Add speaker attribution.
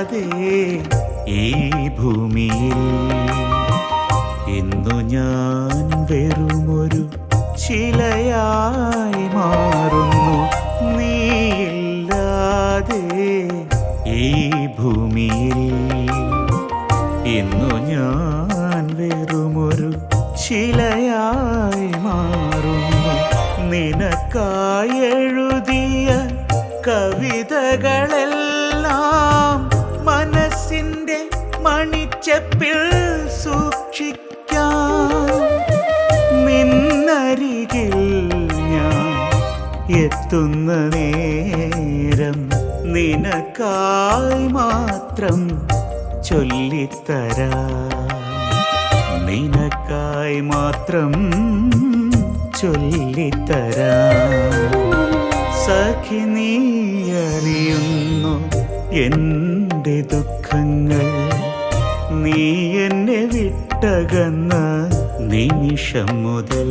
Speaker 1: ഇല്ലാതെ ഈ ഭൂമിയിൽ ഇന്നു ഞാൻ വെറുമൊരു ശിലയായി മാറുന്നു. നീയില്ലാതെ ഈ ഭൂമിയിൽ ഇന്നു ഞാൻ വെറുമൊരു ശിലയായി മാറുന്നു. നിനക്കായെഴുതിയ കവിതകളെല്ലാം മണിച്ചപ്പിൽ സൂക്ഷിക്കാം നിന്നരികിൽ ഞാൻ എത്തുന്ന നേരം നിനക്കായി മാത്രം ചൊല്ലിത്തരാ. നിനക്കായി മാത്രം ചൊല്ലിത്തരാ. സഖി നീ അറിയുന്നു എന്റെ ദുഃഖങ്ങൾ നീ എന്നെ വിട്ടകന്ന നിമിഷം മുതൽ